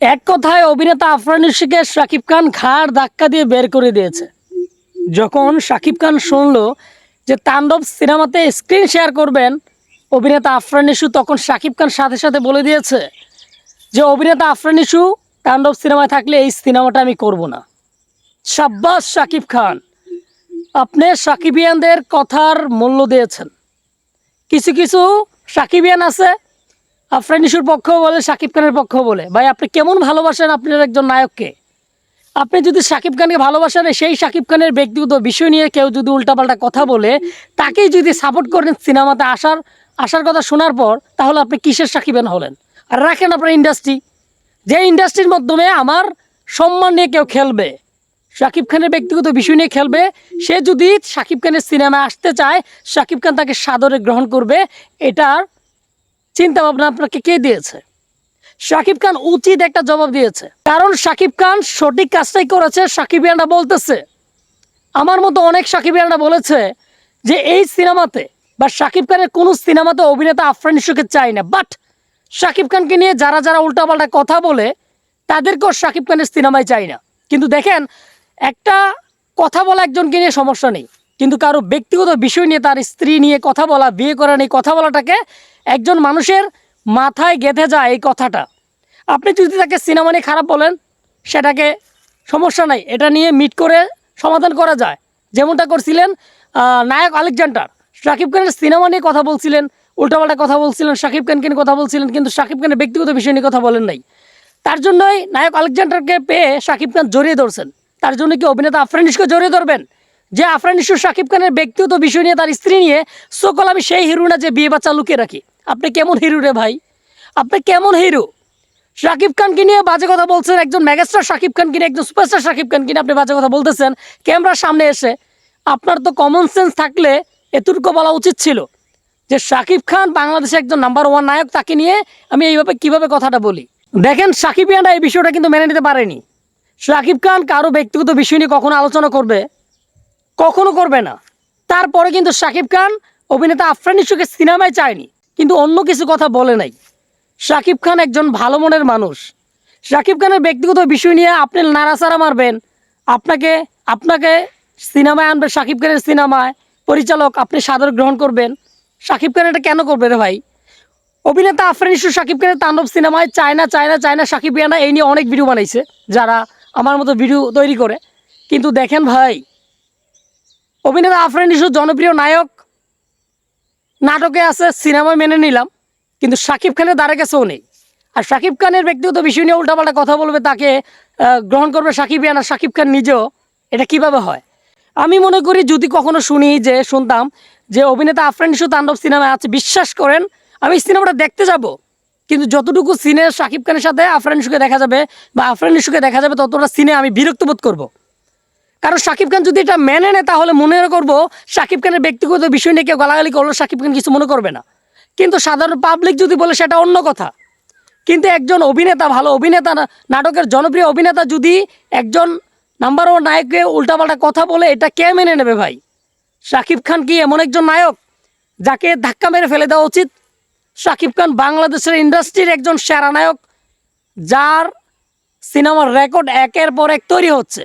এক কথায় অভিনেতা আফরান নিশিকে শাকিব খান ঘাড় ধাক্কা দিয়ে বের করে দিয়েছে। যখন শাকিব খান শুনলো যে তাণ্ডব সিনেমাতে স্ক্রিন শেয়ার করবেন, অভিনেতা আফরান নিশু তখন শাকিব খান সাথে সাথে বলে দিয়েছে যে, অভিনেতা আফরান নিশু তাণ্ডব সিনেমায় থাকলে এই সিনেমাটা আমি করব না। সাব্বাস শাকিব খান, আপনি সাকিবিয়ানদের কথার মূল্য দিয়েছেন। কিছু কিছু সাকিবিয়ান আছে আফরান নিশুর পক্ষও বলে সাকিব খানের পক্ষও বলে। ভাই, আপনি কেমন ভালোবাসেন আপনার একজন নায়ককে? আপনি যদি সাকিব খানকে ভালোবাসেন, সেই সাকিব খানের ব্যক্তিগত বিষয় নিয়ে কেউ যদি উল্টাপাল্টা কথা বলে, তাকেই যদি সাপোর্ট করেন সিনেমাতে আসার আসার কথা শোনার পর, তাহলে আপনি কিসের সাকিবান হলেন? আর রাখেন আপনার ইন্ডাস্ট্রি যে ইন্ডাস্ট্রির মাধ্যমে আমার সম্মান নিয়ে কেউ খেলবে, শাকিব খানের ব্যক্তিগত বিষয় নিয়ে খেলবে, সে যদি শাকিব খানের সিনেমায় আসতে চায়, শাকিব খান তাকে সাদরে গ্রহণ করবে, এটার চিন্তা ভাবনা আপনাকে কে দিয়েছে? শাকিব খান উচিত একটা জবাব দিয়েছে। কারণ শাকিব খান সঠিক কাজটাই করেছে সাকিবিয়ানরা বলতেছে। আমার মতো অনেক সাকিবিয়ানরা বলেছে যে এই সিনেমাতে বা শাকিব খানের কোনো সিনেমাতে অভিনেতা আফরান ইস্যুকে চাই না। বাট শাকিব খানকে নিয়ে যারা যারা উল্টাপাল্টা কথা বলে, তাদেরকেও শাকিব খানের সিনেমায় চাই না। কিন্তু দেখেন, একটা কথা বলা একজনকে নিয়ে সমস্যা নেই। কিন্তু কারও ব্যক্তিগত বিষয় নিয়ে তার স্ত্রী নিয়ে কথা বলা, বিয়ে করা নিয়ে কথা বলাটাকে একজন মানুষের মাথায় গেঁথে যায় এই কথাটা। আপনি যদি তাকে সিনেমা নিয়ে খারাপ বলেন, সেটাকে সমস্যা নাই। এটা নিয়ে মিট করে সমাধান করা যায়। যেমনটা করছিলেন নায়ক আলেকজান্ডার। শাকিব খানের সিনেমা নিয়ে কথা বলছিলেন, উল্টাপাল্টা কথা বলছিলেন, শাকিব খানকে নিয়ে কথা বলছিলেন, কিন্তু শাকিব খানের ব্যক্তিগত বিষয় নিয়ে কথা বলেন নাই। তার জন্যই নায়ক আলেকজান্ডারকে পেয়ে শাকিব খান জড়িয়ে ধরছেন। তার জন্য কি অভিনেতা আফরানিসকে জড়িয়ে ধরবেন? যে আফরান আফরানিসু শাকিব খানের ব্যক্তিগত বিষয় নিয়ে তার স্ত্রী নিয়ে সকল আমি সেই হিরো না যে বিয়ে বাচ্চা লুকিয়ে রাখি। আপনি কেমন হিরো রে ভাই? আপনি কেমন হিরো? শাকিব খানকে নিয়ে বাজে কথা বলছেন একজন মেগাস্টার শাকিব খানকে নিয়ে একজন সুপারস্টার শাকিব খানকে নিয়ে আপনি বাজে কথা বলতেছেন। ক্যামেরার সামনে এসে আপনার তো কমন সেন্স থাকলে এতটুকু বলা উচিত ছিল যে শাকিব খান বাংলাদেশে একজন নাম্বার ওয়ান নায়ক, তাকে নিয়ে আমি এইভাবে কীভাবে কথাটা বলি? দেখেন সাকিবিয়ানরা এই বিষয়টা কিন্তু মেনে নিতে পারেনি। শাকিব খান কারও ব্যক্তিগত বিষয় নিয়ে কখনো আলোচনা করবে কখনো করবে না। তারপরে কিন্তু শাকিব খান, অভিনেতা আফরান ইস্যুকে সিনেমায় চায়নি, কিন্তু অন্য কিছু কথা বলে নাই। শাকিব খান একজন ভালো মনের মানুষ। শাকিব খানের ব্যক্তিগত বিষয় নিয়ে আপনি নাড়াচাড়া মারবেন। আপনাকে আপনাকে সিনেমায় আনবে শাকিব খানের সিনেমায়। পরিচালক, আপনি সাদর গ্রহণ করবেন। শাকিব খান এটা কেন করবে রে ভাই? অভিনেতা আফরান ইস্যু শাকিব খানের তাণ্ডব সিনেমায় চায় না চায় না চায় না শাকিব ইয়ানা এই নিয়ে অনেক ভিডিও বানাইছে, যারা আমার মতো ভিডিও তৈরি করে। কিন্তু দেখেন ভাই অভিনেতা আফরান ইস্যু জনপ্রিয় নায়ক। নাটকে আছে, সিনেমায় মেনে নিলাম। কিন্তু শাকিব খানের দ্বারা কাছেও নেই। আর শাকিব খানের ব্যক্তিগত বিষয় নিয়ে উল্টাপাল্টা কথা বলবে তাকে গ্রহণ করবে শাকিব ইয়ান আর শাকিব খান নিজেও। এটা কীভাবে হয়? আমি মনে করি যদি কখনো শুনি যে, শুনতাম যে অভিনেতা আফরান ইস্যু তাণ্ডব সিনেমায় আছে, বিশ্বাস করেন, আমি সিনেমাটা দেখতে যাব। কিন্তু যতটুকু সিনে শাকিব খানের সাথে আফরান ইস্যুকে দেখা যাবে বা আফরান ইস্যুকে দেখা যাবে, ততটা সিনে আমি বিরক্ত বোধ করব। কারণ শাকিব খান যদি এটা মেনে নেয়, তাহলে মনে করব শাকিব খানের ব্যক্তিগত বিষয় নিয়ে কেউ গালাগালি করল শাকিব খান কিছু মনে করবে না। কিন্তু সাধারণ পাবলিক যদি বলে সেটা অন্য কথা। কিন্তু একজন অভিনেতা, ভালো অভিনেতা নাটকের জনপ্রিয় অভিনেতা যদি একজন নাম্বার ওয়ান নায়ককে উল্টাপাল্টা কথা বলে, এটা কে মেনে নেবে ভাই? শাকিব খান কি এমন একজন নায়ক যাকে ধাক্কা মেরে ফেলে দেওয়া উচিত? শাকিব খান বাংলাদেশের ইন্ডাস্ট্রির একজন সেরা নায়ক, যার সিনেমার রেকর্ড একের পর এক তৈরি হচ্ছে।